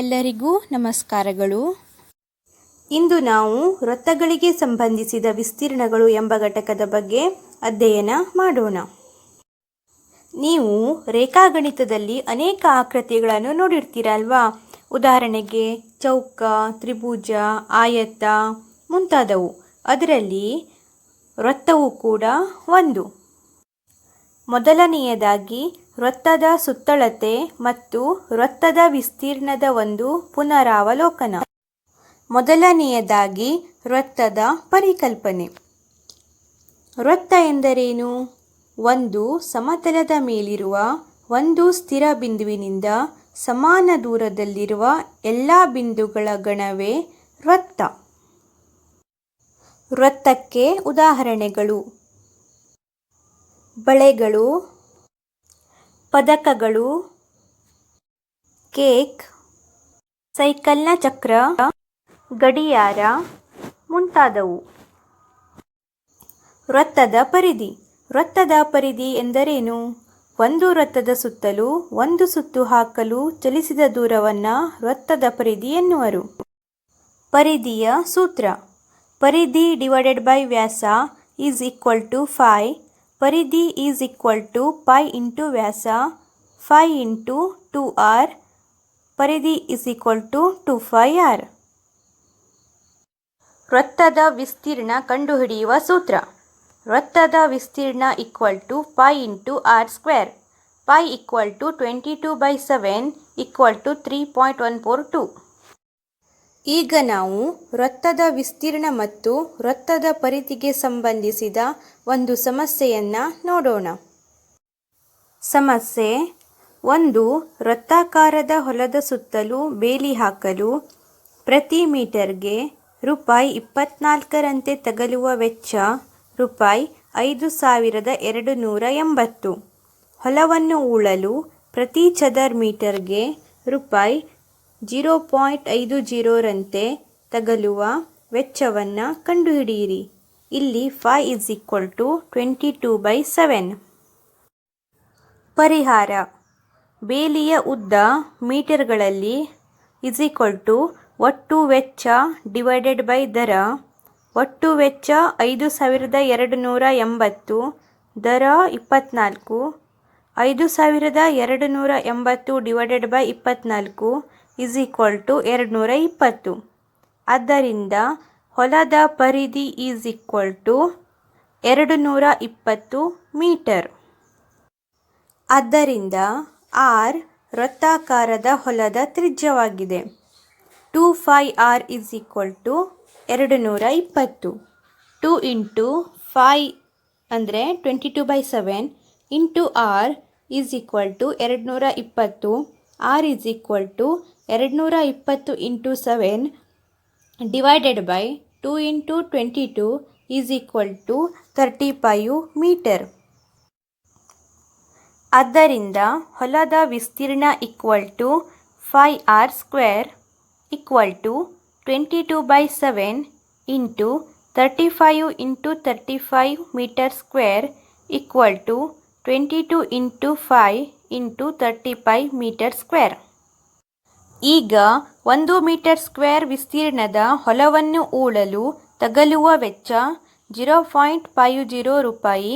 ಎಲ್ಲರಿಗೂ ನಮಸ್ಕಾರಗಳು. ಇಂದು ನಾವು ವೃತ್ತಗಳಿಗೆ ಸಂಬಂಧಿಸಿದ ವಿಸ್ತೀರ್ಣಗಳು ಎಂಬ ಘಟಕದ ಬಗ್ಗೆ ಅಧ್ಯಯನ ಮಾಡೋಣ. ನೀವು ರೇಖಾಗಣಿತದಲ್ಲಿ ಅನೇಕ ಆಕೃತಿಗಳನ್ನು ನೋಡಿರ್ತೀರಲ್ವಾ? ಉದಾಹರಣೆಗೆ ಚೌಕ, ತ್ರಿಭುಜ, ಆಯತ ಮುಂತಾದವು. ಅದರಲ್ಲಿ ವೃತ್ತವು ಕೂಡ ಒಂದು. ಮೊದಲನೆಯದಾಗಿ ವೃತ್ತದ ಸುತ್ತಳತೆ ಮತ್ತು ವೃತ್ತದ ವಿಸ್ತೀರ್ಣದ ಒಂದು ಪುನರಾವಲೋಕನ. ಮೊದಲನೆಯದಾಗಿ ವೃತ್ತದ ಪರಿಕಲ್ಪನೆ. ವೃತ್ತ ಎಂದರೇನು? ಒಂದು ಸಮತಲದ ಮೇಲಿರುವ ಒಂದು ಸ್ಥಿರ ಬಿಂದುವಿನಿಂದ ಸಮಾನ ದೂರದಲ್ಲಿರುವ ಎಲ್ಲ ಬಿಂದುಗಳ ಗಣವೇ ವೃತ್ತ. ವೃತ್ತಕ್ಕೆ ಉದಾಹರಣೆಗಳು. ಬಳೆಗಳು, ಪದಕಗಳು, ಕೇಕ್, ಸೈಕಲ್ನ ಚಕ್ರ, ಗಡಿಯಾರ ಮುಂತಾದವು. ವೃತ್ತದ ಪರಿಧಿ. ವೃತ್ತದ ಪರಿಧಿ ಎಂದರೇನು? ಒಂದು ವೃತ್ತದ ಸುತ್ತಲೂ ಒಂದು ಸುತ್ತು ಹಾಕಲು ಚಲಿಸಿದ ದೂರವನ್ನು ವೃತ್ತದ ಪರಿಧಿ ಎನ್ನುವರು. ಪರಿಧಿಯ ಸೂತ್ರ. ಪರಿಧಿ ಡಿವೈಡೆಡ್ ಬೈ ವ್ಯಾಸ is equal to pi ಪರಿಧಿ is equal to pi into Vyasa pi into two R. ಪರಿಧಿ is equal to two pi R. ವೃತ್ತದ ವಿಸ್ತೀರ್ಣ ಕಂಡುಹಿಡಿಯುವ ಸೂತ್ರ. ವೃತ್ತದ ವಿಸ್ತೀರ್ಣ equal to pi into R square. Pi equal to twenty two by seven equal to three point one four two. ಈಗ ನಾವು ವೃತ್ತದ ವಿಸ್ತೀರ್ಣ ಮತ್ತು ವೃತ್ತದ ಪರಿಧಿಗೆ ಸಂಬಂಧಿಸಿದ ಒಂದು ಸಮಸ್ಯೆಯನ್ನು ನೋಡೋಣ. ಸಮಸ್ಯೆ ಒಂದು, ವೃತ್ತಾಕಾರದ ಹೊಲದ ಸುತ್ತಲೂ ಬೇಲಿ ಹಾಕಲು ಪ್ರತಿ ಮೀಟರ್ಗೆ ರೂಪಾಯಿ ಇಪ್ಪತ್ನಾಲ್ಕರಂತೆ ತಗಲುವ ವೆಚ್ಚ ರೂಪಾಯಿ ಐದು ಸಾವಿರದ ಎರಡು ನೂರ ಎಂಬತ್ತು. ಹೊಲವನ್ನು ಉಳಲು ಪ್ರತಿ ಚದರ್ ಮೀಟರ್ಗೆ ರೂಪಾಯಿ ಜೀರೋ ಪಾಯಿಂಟ್ ಐದು ಜೀರೋರಂತೆ ತಗಲುವ ವೆಚ್ಚವನ್ನು ಕಂಡುಹಿಡಿಯಿರಿ. ಇಲ್ಲಿ pi is equal to twenty two by seven. ಪರಿಹಾರ. ಬೇಲಿಯ ಉದ್ದ ಮೀಟರ್ಗಳಲ್ಲಿ ಇಸ್ ಈಕ್ವಲ್ ಟು ಒಟ್ಟು ವೆಚ್ಚ ಡಿವೈಡೆಡ್ ಬೈ ದರ, ಒಟ್ಟು ವೆಚ್ಚ ಐದು ಸಾವಿರದ ಎರಡು ನೂರ ಎಂಬತ್ತು, ದರ ಇಪ್ಪತ್ನಾಲ್ಕು, ಐದು ಸಾವಿರದ ಎರಡು ನೂರ ಎಂಬತ್ತು ಡಿವೈಡೆಡ್ ಬೈ ಇಪ್ಪತ್ನಾಲ್ಕು ಇಸ್ ಈಕ್ವಲ್ ಟು ಎರಡುನೂರ ಇಪ್ಪತ್ತು ಆದ್ದರಿಂದ ಹೊಲದ ಪರಿಧಿ ಈಸ್ ಈಕ್ವಲ್ ಟು ಎರಡು ನೂರ ಇಪ್ಪತ್ತು ಮೀಟರ್. ಆದ್ದರಿಂದ ಆರ್ ವೃತ್ತಾಕಾರದ ಹೊಲದ ತ್ರಿಜ್ಯವಾಗಿದೆ. Two pi R is equal to ಎರಡು ನೂರ ಇಪ್ಪತ್ತು ಟು ಇಂಟು ಫೈ ಅಂದರೆ twenty two by seven into R is equal to ಎರಡು ನೂರ ಇಪ್ಪತ್ತು ಆರ್ ಈಸ್ ಈಕ್ವಲ್ ಟು ಎರಡು ನೂರ ಇಪ್ಪತ್ತು into seven divided by two into twenty two is equal to thirty five metre. ಆದ್ದರಿಂದ ಹೊಲದ ವಿಸ್ತೀರ್ಣ equal to pi R square equal to twenty two by seven into thirty five into thirty five metre square equal to twenty two into pi into thirty five metre square. ಈಗ ಒಂದು metre square ವಿಸ್ತೀರ್ಣದ ಹೊಲವನ್ನು ಊಳಲು ತಗಲುವ ವೆಚ್ಚ zero point five zero ರೂಪಾಯಿ.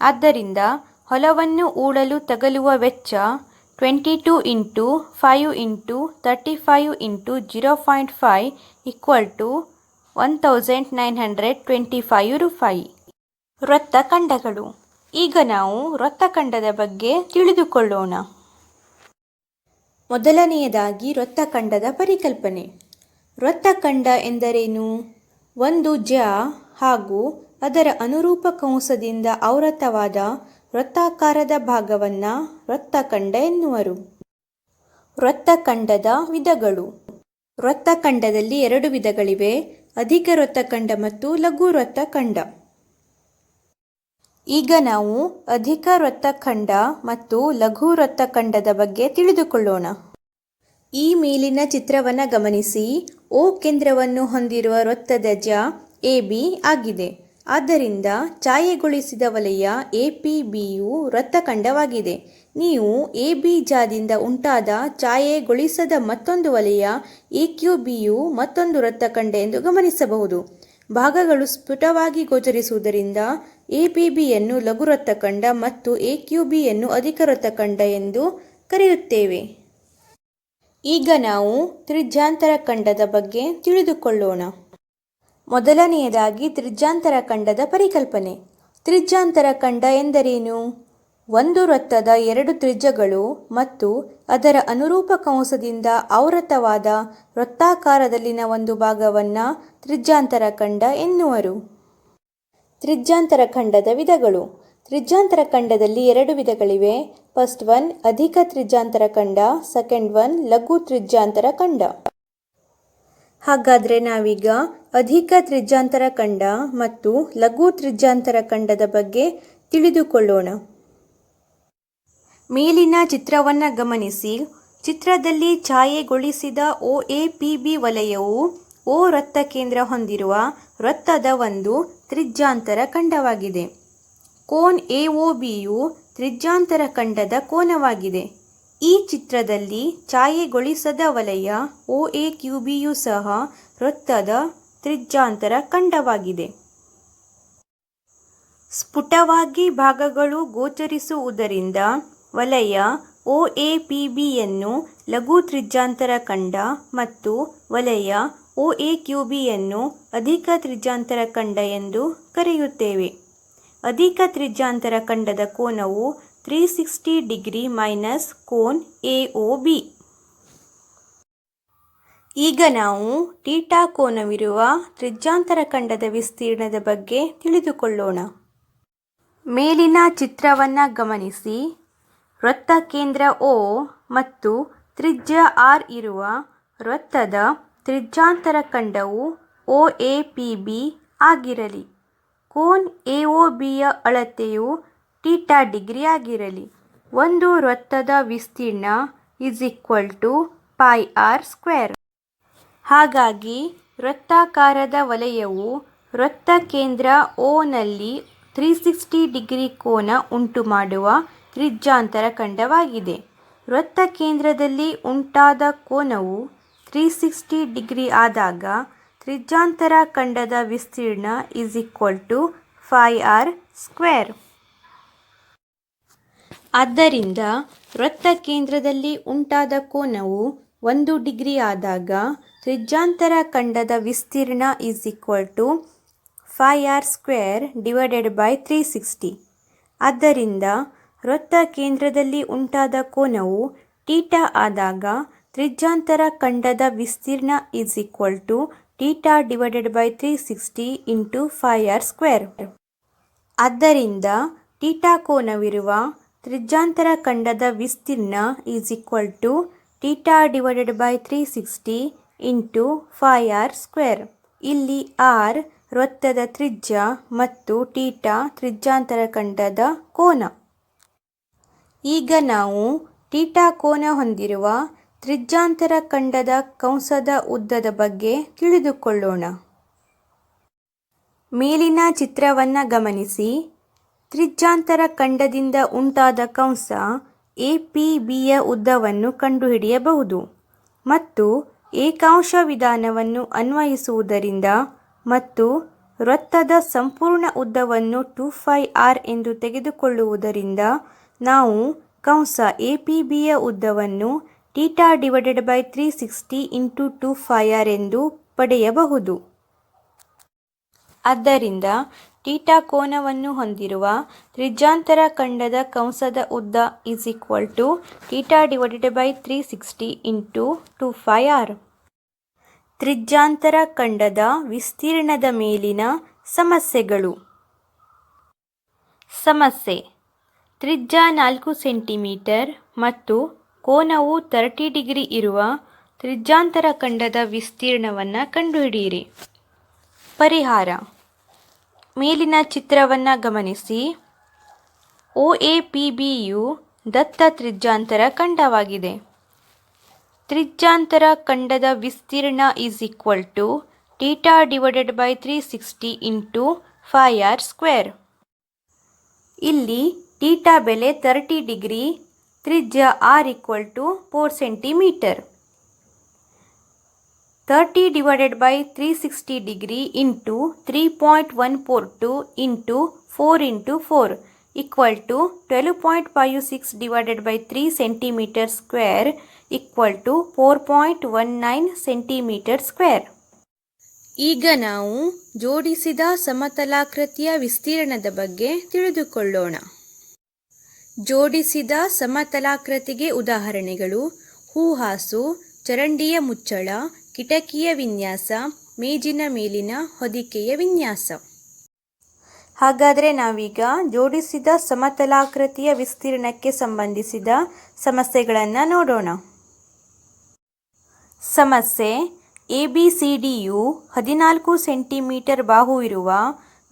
ಆದ್ದರಿಂದ ಹೊಲವನ್ನು ಊಳಲು ತಗಲುವ ವೆಚ್ಚ twenty two into five into thirty five into zero point five equal to one thousand nine hundred twenty five ರೂಪಾಯಿ. ವೃತ್ತಖಂಡಗಳು ಈಗ ನಾವು ವೃತ್ತಖಂಡದ ಬಗ್ಗೆ ತಿಳಿದುಕೊಳ್ಳೋಣ. ಮೊದಲನೆಯದಾಗಿ ವೃತ್ತಖಂಡದ ಪರಿಕಲ್ಪನೆ. ವೃತ್ತಖಂಡ ಎಂದರೇನು? ಒಂದು ಜ ಹಾಗೂ ಅದರ ಅನುರೂಪ ಕಂಸದಿಂದ ಆವೃತವಾದ ವೃತ್ತಾಕಾರದ ಭಾಗವನ್ನು ವೃತ್ತಖಂಡ ಎನ್ನುವರು. ವೃತ್ತಖಂಡದ ವಿಧಗಳು. ವೃತ್ತಖಂಡದಲ್ಲಿ ಎರಡು ವಿಧಗಳಿವೆ, ಅಧಿಕ ವೃತ್ತಖಂಡ ಮತ್ತು ಲಘು ವೃತ್ತಖಂಡ ಈಗ ನಾವು ಅಧಿಕ ವೃತ್ತಖಂಡ ಮತ್ತು ಲಘು ವೃತ್ತಖಂಡದ ಬಗ್ಗೆ ತಿಳಿದುಕೊಳ್ಳೋಣ. ಈ ಮೇಲಿನ ಚಿತ್ರವನ್ನು ಗಮನಿಸಿ. ಓ ಕೇಂದ್ರವನ್ನು ಹೊಂದಿರುವ ವೃತ್ತದ ಜ, ಎ, ಬಿ ಆಗಿದೆ. ಆದ್ದರಿಂದ ಛಾಯೆಗೊಳಿಸಿದ ವಲಯ ಎ, ಪಿ ಬಿಯು ವೃತ್ತಖಂಡವಾಗಿದೆ ನೀವು ಎ, ಬಿ ಜಾದಿಂದ ಉಂಟಾದ ಛಾಯೆಗೊಳಿಸದ ಮತ್ತೊಂದು ವಲಯ ಎ, ಕ್ಯೂ ಬಿಯು ಮತ್ತೊಂದು ವೃತ್ತಖಂಡ ಎಂದು ಗಮನಿಸಬಹುದು. ಭಾಗಗಳು ಸ್ಫುಟವಾಗಿ ಗೋಚರಿಸುವುದರಿಂದ ಎ ಪಿ ಬಿಯನ್ನು ಲಘು ವೃತ್ತಖಂಡ ಮತ್ತು ಎಕ್ಯುಬಿಯನ್ನು ಕ್ಯೂ ಬಿಯನ್ನು ಅಧಿಕ ರಥಖಂಡ ಎಂದು ಕರೆಯುತ್ತೇವೆ. ಈಗ ನಾವು ತ್ರಿಜ್ಯಾಂತರ ಖಂಡದ ಬಗ್ಗೆ ತಿಳಿದುಕೊಳ್ಳೋಣ. ಮೊದಲನೆಯದಾಗಿ ತ್ರಿಜ್ಯಾಂತರ ಖಂಡದ ಪರಿಕಲ್ಪನೆ. ತ್ರಿಜ್ಯಾಂತರ ಖಂಡ ಎಂದರೇನು? ಒಂದು ವೃತ್ತದ ಎರಡು ತ್ರಿಜ್ಯಗಳು ಮತ್ತು ಅದರ ಅನುರೂಪ ಕಂಸದಿಂದ ಆವೃತವಾದ ವೃತ್ತಾಕಾರದಲ್ಲಿನ ಒಂದು ಭಾಗವನ್ನು ತ್ರಿಜ್ಯಾಂತರ ಖಂಡ ಎನ್ನುವರು. ತ್ರಿಜ್ಯಾಂತರ ಖಂಡದ ವಿಧಗಳು. ತ್ರಿಜ್ಯಾಂತರ ಖಂಡದಲ್ಲಿ ಎರಡು ವಿಧಗಳಿವೆ. ಫಸ್ಟ್ ಒನ್ ಅಧಿಕ ತ್ರಿಜ್ಯಾಂತರ ಖಂಡ. ಸೆಕೆಂಡ್ ಒನ್ ಲಘು ತ್ರಿಜ್ಯಾಂತರ ಖಂಡ. ಹಾಗಾದರೆ ನಾವೀಗ ಅಧಿಕ ತ್ರಿಜ್ಯಾಂತರ ಖಂಡ ಮತ್ತು ಲಘು ತ್ರಿಜ್ಯಾಂತರ ಖಂಡದ ಬಗ್ಗೆ ತಿಳಿದುಕೊಳ್ಳೋಣ. ಮೇಲಿನ ಚಿತ್ರವನ್ನು ಗಮನಿಸಿ. ಚಿತ್ರದಲ್ಲಿ ಛಾಯೆಗೊಳಿಸಿದ ಒ ಎ ಪಿ ಬಿ ವಲಯವು ಓ ವೃತ್ತ ಕೇಂದ್ರ ಹೊಂದಿರುವ ವೃತ್ತದ ಒಂದು ತ್ರಿಜ್ಯಾಂತರ ಖಂಡವಾಗಿದೆ. ಕೋನ್ ಎ ಒ ಬಿಯು ತ್ರಿಜ್ಯಾಂತರ ಖಂಡದ ಕೋನವಾಗಿದೆ. ಈ ಚಿತ್ರದಲ್ಲಿ ಛಾಯೆಗೊಳಿಸದ ವಲಯ ಒ ಎ ಕ್ಯೂ ಬಿಯು ಸಹ ವೃತ್ತದ ತ್ರಿಜ್ಯಾಂತರ ಖಂಡವಾಗಿದೆ. ಸ್ಫುಟವಾಗಿ ಭಾಗಗಳು ಗೋಚರಿಸುವುದರಿಂದ ವಲಯ ಒ ಎ ಪಿ ಬಿಯನ್ನು ಲಘು ತ್ರಿಜ್ಯಾಂತರ ಖಂಡ ಮತ್ತು ವಲಯ ಒ ಎ ಕ್ಯೂ ಬಿಯನ್ನು ಅಧಿಕ ತ್ರಿಜ್ಯಾಂತರ ಖಂಡ ಎಂದು ಕರೆಯುತ್ತೇವೆ. ಅಧಿಕ ತ್ರಿಜ್ಯಾಂತರ ಖಂಡದ ಕೋನವು ತ್ರೀ ಸಿಕ್ಸ್ಟಿ ಡಿಗ್ರಿ ಮೈನಸ್ ಕೋನ್ ಎ ಒ ಬಿ ಈಗ ನಾವು ಟೀಟಾ ಕೋನವಿರುವ ತ್ರಿಜ್ಯಾಂತರ ಖಂಡದ ವಿಸ್ತೀರ್ಣದ ಬಗ್ಗೆ ತಿಳಿದುಕೊಳ್ಳೋಣ. ಮೇಲಿನ ಚಿತ್ರವನ್ನು ಗಮನಿಸಿ. ವೃತ್ತ ಕೇಂದ್ರ ಓ ಮತ್ತು ತ್ರಿಜ್ಯ ಆರ್ ಇರುವ ವೃತ್ತದ ತ್ರಿಜ್ಯಾಂತರ ಖಂಡವು ಒ ಎ ಪಿ ಬಿ ಆಗಿರಲಿ. ಕೋನ್ ಎ ಒ ಬಿಯ ಅಳತೆಯು ಟೀಟಾ ಡಿಗ್ರಿ ಆಗಿರಲಿ. ಒಂದು ವೃತ್ತದ ವಿಸ್ತೀರ್ಣ is equal to pi R square. ಹಾಗಾಗಿ ವೃತ್ತಾಕಾರದ ವಲಯವು ವೃತ್ತ ಕೇಂದ್ರ ಓನಲ್ಲಿ ತ್ರೀ ಸಿಕ್ಸ್ಟಿ ಡಿಗ್ರಿ ಕೋನ ಉಂಟುಮಾಡುವ ತ್ರಿಜ್ಯಾಂತರ ಖಂಡವಾಗಿದೆ. ವೃತ್ತ ಕೇಂದ್ರದಲ್ಲಿ ಉಂಟಾದ ಕೋನವು ತ್ರೀ ಸಿಕ್ಸ್ಟಿ ಡಿಗ್ರಿ ಆದಾಗ ತ್ರಿಜ್ಯಾಂತರ ಖಂಡದ ವಿಸ್ತೀರ್ಣ is equal to pi R square ಆದ್ದರಿಂದ ವೃತ್ತ ಕೇಂದ್ರದಲ್ಲಿ ಉಂಟಾದ ಕೋನವು ಒಂದು ಡಿಗ್ರಿ ಆದಾಗ ತ್ರಿಜ್ಯಾಂತರ ಖಂಡದ ವಿಸ್ತೀರ್ಣ is equal to pi R square divided by three sixty ಆದ್ದರಿಂದ ವೃತ್ತ ಕೇಂದ್ರದಲ್ಲಿ ಉಂಟಾದ ಕೋನವು ಟೀಟಾ ಆದಾಗ ತ್ರಿಜ್ಯಾಂತರ ಖಂಡದ ವಿಸ್ತೀರ್ಣ is equal to theta divided by three sixty into pi R square ಆದ್ದರಿಂದ ಟೀಟಾ ಕೋನವಿರುವ ತ್ರಿಜ್ಯಾಂತರ ಖಂಡದ ವಿಸ್ತೀರ್ಣ is equal to theta divided by three sixty into pi R square ಇಲ್ಲಿ ಆರ್ ವೃತ್ತದ ತ್ರಿಜ್ಯ ಮತ್ತು ಟೀಟಾ ತ್ರಿಜ್ಯಾಂತರ ಖಂಡದ ಕೋನ. ಈಗ ನಾವು ಟೀಟಾ ಕೋನ ಹೊಂದಿರುವ ತ್ರಿಜ್ಯಾಂತರ ಖಂಡದ ಕಂಸದ ಉದ್ದದ ಬಗ್ಗೆ ತಿಳಿದುಕೊಳ್ಳೋಣ. ಮೇಲಿನ ಚಿತ್ರವನ್ನು ಗಮನಿಸಿ. ತ್ರಿಜ್ಯಾಂತರ ಖಂಡದಿಂದ ಉಂಟಾದ ಕಂಸ ಎ ಪಿ ಬಿಯ ಉದ್ದವನ್ನು ಕಂಡುಹಿಡಿಯಬಹುದು ಮತ್ತು ಏಕಾಂಶ ವಿಧಾನವನ್ನು ಅನ್ವಯಿಸುವುದರಿಂದ ಮತ್ತು ವೃತ್ತದ ಸಂಪೂರ್ಣ ಉದ್ದವನ್ನು ಟು ಫೈ ಆರ್ ಎಂದು ತೆಗೆದುಕೊಳ್ಳುವುದರಿಂದ ನಾವು ಕಂಸ ಎ ಪಿ ಬಿಯ ಉದ್ದವನ್ನು theta divided by three sixty into two pi R ಎಂದು ಪಡೆಯಬಹುದು. ಆದ್ದರಿಂದ ಟೀಟಾ ಕೋನವನ್ನು ಹೊಂದಿರುವ ತ್ರಿಜ್ಯಾಂತರ ಖಂಡದ ಕಂಸದ ಉದ್ದ is equal to theta divided by three sixty into two pi R. ತ್ರಿಜ್ಯಾಂತರ ಖಂಡದ ವಿಸ್ತೀರ್ಣದ ಮೇಲಿನ ಸಮಸ್ಯೆಗಳು. ಸಮಸ್ಯೆ. ತ್ರಿಜ್ಯ ನಾಲ್ಕು ಸೆಂಟಿಮೀಟರ್ ಮತ್ತು ಕೋನವು ತರ್ಟಿ ಡಿಗ್ರಿ ಇರುವ ತ್ರಿಜ್ಯಾಂತರ ಖಂಡದ ವಿಸ್ತೀರ್ಣವನ್ನು ಕಂಡುಹಿಡಿಯಿರಿ. ಪರಿಹಾರ. ಮೇಲಿನ ಚಿತ್ರವನ್ನು ಗಮನಿಸಿ. ಒ ಎ ಪಿ ಬಿಯು ದತ್ತ ತ್ರಿಜ್ಯಾಂತರ ಖಂಡವಾಗಿದೆ. ತ್ರಿಜ್ಯಾಂತರ ಖಂಡದ ವಿಸ್ತೀರ್ಣ is equal to theta divided by three sixty into pi R square ಇಲ್ಲಿ ಟೀಟಾ ಬೆಲೆ ತರ್ಟಿ ಡಿಗ್ರಿ ತ್ರಿಜ್ಯ R equal to four centimetre thirty divided by three sixty degree into three point one four two into four into four equal to twelve point five six divided by three centimetre square equal to four point one nine centimetre square ಈಗ ನಾವು ಜೋಡಿಸಿದ ಸಮತಲಾಕೃತಿಯ ವಿಸ್ತೀರ್ಣದ ಬಗ್ಗೆ ತಿಳಿದುಕೊಳ್ಳೋಣ. ಜೋಡಿಸಿದ ಸಮತಲಾಕೃತಿಗೆ ಉದಾಹರಣೆಗಳು. ಹೂಹಾಸು, ಚರಂಡಿಯ ಮುಚ್ಚಳ, ಕಿಟಕಿಯ ವಿನ್ಯಾಸ, ಮೇಜಿನ ಮೇಲಿನ ಹೊದಿಕೆಯ ವಿನ್ಯಾಸ. ಹಾಗಾದರೆ ನಾವೀಗ ಜೋಡಿಸಿದ ಸಮತಲಾಕೃತಿಯ ವಿಸ್ತೀರ್ಣಕ್ಕೆ ಸಂಬಂಧಿಸಿದ ಸಮಸ್ಯೆಗಳನ್ನು ನೋಡೋಣ. ಸಮಸ್ಯೆ, ಎ ಬಿ ಸಿ ಡಿಯು ಹದಿನಾಲ್ಕು ಸೆಂಟಿಮೀಟರ್ ಬಾಹು ಇರುವ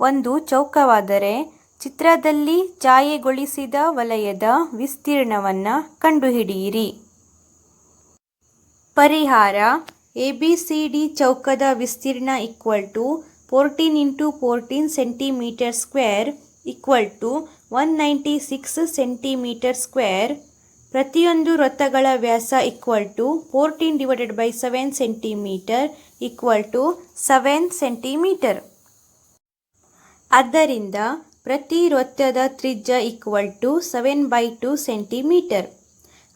ಒಂದು ಚೌಕವಾದರೆ ಚಿತ್ರದಲ್ಲಿ ಛಾಯೆಗೊಳಿಸಿದ ವಲಯದ ವಿಸ್ತೀರ್ಣವನ್ನು ಕಂಡುಹಿಡಿಯಿರಿ. ಪರಿಹಾರ ಎ ಬಿ ಸಿ ಡಿ ಚೌಕದ ವಿಸ್ತೀರ್ಣ equal to fourteen into fourteen centimetre square equal to one ninety six centimetre square ಪ್ರತಿಯೊಂದು ವೃತ್ತಗಳ ವ್ಯಾಸ equal to fourteen divided by seven centimetre equal to seven centimetre ಆದ್ದರಿಂದ ಪ್ರತಿ ವೃತ್ತದ ತ್ರಿಜ್ಯ equal to seven by two centimetre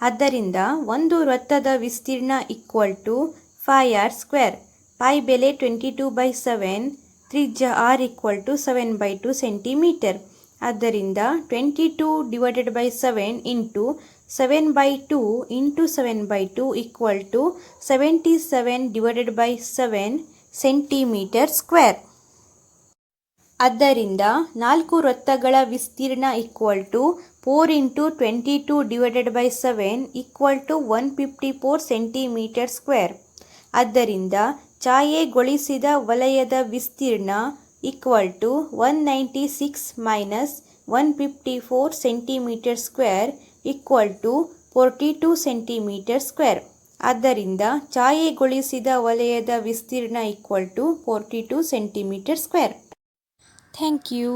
ಆದ್ದರಿಂದ ಒಂದು ವೃತ್ತದ ವಿಸ್ತೀರ್ಣ equal to pi R square pi ಬೆಲೆ ಟ್ವೆಂಟಿ ಟು ಬೈ ಸೆವೆನ್ ತ್ರಿಜ್ಯ R equal to seven by two centimetre ಆದ್ದರಿಂದ twenty two divided by seven into seven by two into seven by two equal to seventy seven divided by seven centimetre square ಆದ್ದರಿಂದ ನಾಲ್ಕು ವೃತ್ತಗಳ ವಿಸ್ತೀರ್ಣ equal to four into twenty two divided by seven equal to one fifty four centimetre square ಆದ್ದರಿಂದ ಛಾಯೆಗೊಳಿಸಿದ ವಲಯದ ವಿಸ್ತೀರ್ಣ equal to one ninety six minus one fifty four centimetre square equal to forty two centimetre square ಆದ್ದರಿಂದ ಛಾಯೆಗೊಳಿಸಿದ ವಲಯದ ವಿಸ್ತೀರ್ಣ equal to forty two centimetre square thank you